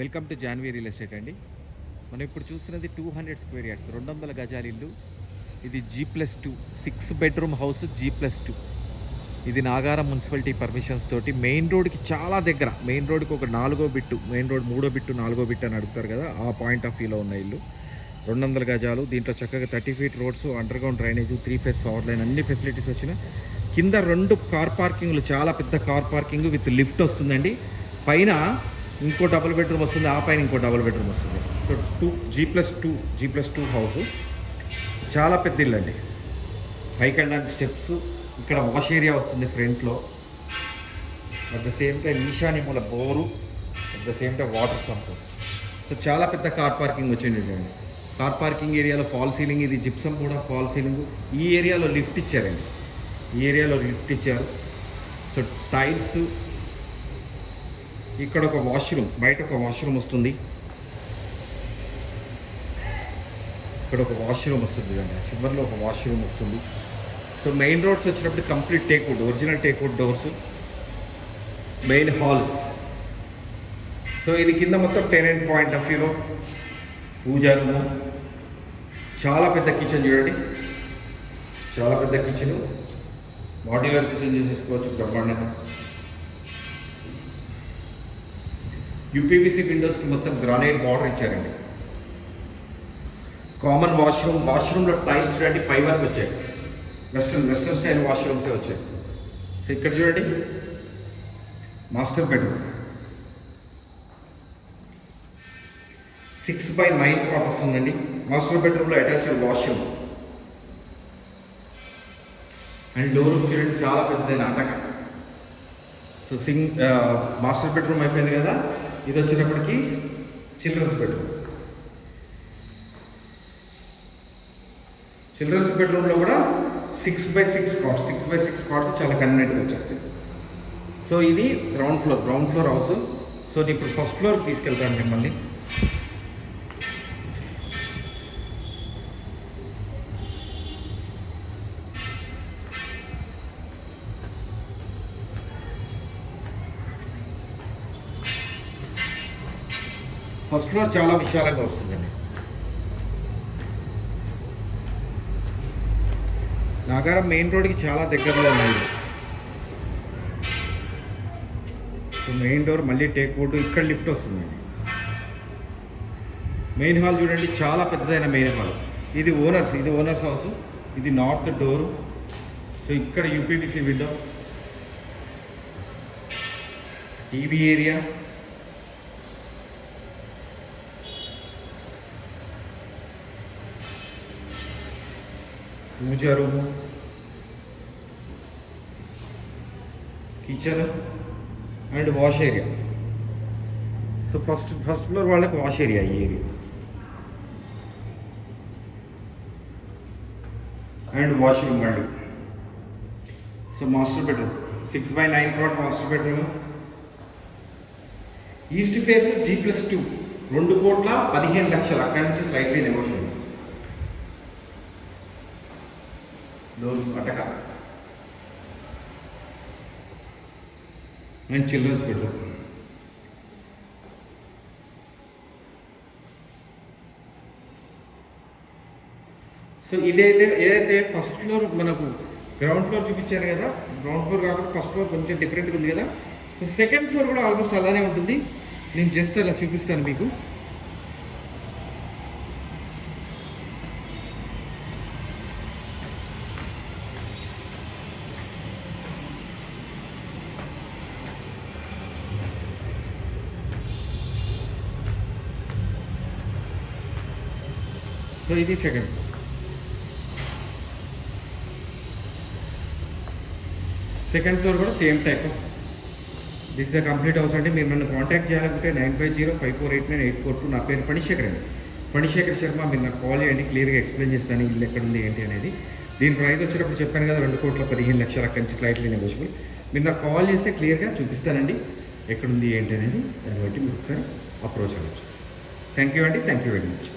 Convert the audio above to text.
Welcome to Janvi real estate అండి. మనం ఇప్పుడు చూస్తున్నది టూ హండ్రెడ్ స్క్వేర్ యార్డ్స్ రెండు వందల గజాల ఇల్లు. ఇది G plus two six bedroom house G plus two. ఇది నాగారం మున్సిపాలిటీ పర్మిషన్స్ తోటి మెయిన్ రోడ్కి చాలా దగ్గర మెయిన్ రోడ్కి ఒక నాలుగో బిట్టు మెయిన్ రోడ్ మూడో బిట్టు నాలుగో బిట్టు అని అడుగుతారు కదా ఆ పాయింట్ ఆఫ్ వ్యూలో ఉన్న ఇల్లు. రెండు వందల గజాలు దీంట్లో చక్కగా thirty feet roads underground drainage three phase power line అన్ని ఫెసిలిటీస్ వచ్చిన కింద రెండు కార్ పార్కింగ్లు చాలా పెద్ద కార్ పార్కింగ్ విత్ లిఫ్ట్ వస్తుందండి. పైన ఇంకో డబుల్ బెడ్రూమ్ వస్తుంది ఆ పైన ఇంకో డబుల్ బెడ్రూమ్ వస్తుంది. So two G plus two G plus two house చాలా పెద్ద ఇల్లు అండి. పైకి వెళ్ళడానికి స్టెప్స్ ఇక్కడ వాష్ ఏరియా వస్తుంది ఫ్రంట్లో అట్ ద సేమ్ టైం ఈశాన్య మూల bore at the same time water pump so చాలా పెద్ద కార్ పార్కింగ్ వచ్చింది కార్ పార్కింగ్ ఏరియాలో ఫాల్ సీలింగ్ ఇది జిప్సమ్ కూడా ఫాల్ సీలింగ్ ఈ ఏరియాలో లిఫ్ట్ ఇచ్చారండి. ఈ ఏరియాలో లిఫ్ట్ ఇచ్చారు. సో టైల్స్ ఇక్కడ ఒక వాష్రూమ్ బయట ఒక వాష్రూమ్ వస్తుంది. ఇక్కడ ఒక వాష్రూమ్ వస్తుంది అండి. చివరిలో ఒక వాష్రూమ్ వస్తుంది. సో మెయిన్ రోడ్స్ వచ్చినప్పుడు complete teakwood original teakwood doors main hall so ఇది కింద మొత్తం టెనెంట్ పాయింట్ ఆఫ్ వ్యూలో పూజా రూము. చాలా పెద్ద కిచెన్ చూడండి. చాలా పెద్ద కిచెన్ మాడ్యులర్ కిచెన్ చేసేసుకోవచ్చు బ్రహ్మాండంగా. యూపీవీసీ విండోస్కి మొత్తం గ్రానైట్ బార్డర్ ఇచ్చారండి. కామన్ వాష్రూమ్ వాష్రూమ్లో టైల్స్ చూడండి పై వరకు వచ్చాయి. వెస్ట్రన్ వెస్ట్రన్ స్టైల్ వాష్రూమ్సే వచ్చాయి. సో ఇక్కడ చూడండి master bedroom. Six by nine quarters ఉందండి. మాస్టర్ బెడ్రూమ్లో అటాచ్డ్ వాష్రూమ్. అండ్ డోర్ చూడండి చాలా పెద్దదైన అటక సో సింగ్ మాస్టర్ బెడ్రూమ్ అయిపోయింది కదా. ఇది వచ్చేటప్పటికి చిల్డ్రన్స్ బెడ్రూమ్ చిల్డ్రన్స్ బెడ్రూమ్లో కూడా six by six cards six by six cards చాలా కన్వీనియంట్గా వచ్చేస్తాయి. సో ఇది ground floor ground floor house so ఇప్పుడు ఫస్ట్ ఫ్లోర్ తీసుకెళ్తాను మిమ్మల్ని. ఫస్ట్ ఫ్లోర్ చాలా విశాలంగా వస్తుందండి. నాగారం మెయిన్ రోడ్కి చాలా దగ్గరలో ఉన్నాయి సో మెయిన్ డోర్ మళ్ళీ టేక్ వుడ్ ఇక్కడ లిఫ్ట్ వస్తుందండి. మెయిన్ హాల్ చూడండి చాలా పెద్దదైన మెయిన్ హాల్. ఇది ఓనర్స్ ఇది ఓనర్స్ హౌస్ ఇది నార్త్ డోరు. సో ఇక్కడ UPVC window. TV area. Puja room kitchen and wash area so first first floor వాళ్ళకి వాష్ ఏరియా ఈ ఏరియా అండ్ వాష్రూమ్ మళ్ళీ so master bedroom six by nine క్రాట్ master bedroom east face G plus two రెండు కోట్ల పదిహేను లక్షలు అక్కడి నుంచి slightly negotiable door అటక అండ్ చిల్డ్రన్స్ బెడ్రూమ్ సో ఇదైతే ఏదైతే ఫస్ట్ ఫ్లోర్ మనకు గ్రౌండ్ ఫ్లోర్ చూపించారు కదా గ్రౌండ్ ఫ్లోర్ కాకుండా ఫస్ట్ ఫ్లోర్ కొంచెం డిఫరెంట్గా ఉంది కదా. సో సెకండ్ ఫ్లోర్ కూడా ఆల్మోస్ట్ అలానే ఉంటుంది. నేను జస్ట్ అలా చూపిస్తాను మీకు. సో ఇది సెకండ్ సెకండ్ ఫ్లోర్ కూడా same type this the complete house అంటే మీరు నన్ను కాంటాక్ట్ చేయాలనుకుంటే nine five zero five four eight nine eight four two నా పేరు పణిశేఖర్ అండి. పణిశేఖర్ శర్మ మీరు నాకు కాల్ చేయండి క్లియర్గా ఎక్స్ప్లెయిన్ చేస్తాను ఇల్లు ఎక్కడ ఉంది ఏంటి అనేది. దీని ప్రైస్ వచ్చేటప్పుడు చెప్పాను కదా రెండు కోట్ల పదిహేను లక్షల అక్కడి నుంచి స్లైట్లీ నెగోషియబుల్ మీరు నాకు కాల్ చేస్తే క్లియర్గా చూపిస్తానండి ఎక్కడుంది ఏంటి అనేది. దాన్ని బట్టి మీరు ఒకసారి అప్రోచ్ అవ్వచ్చు. థ్యాంక్ యూ అండి థ్యాంక్ యూ వెరీ మచ్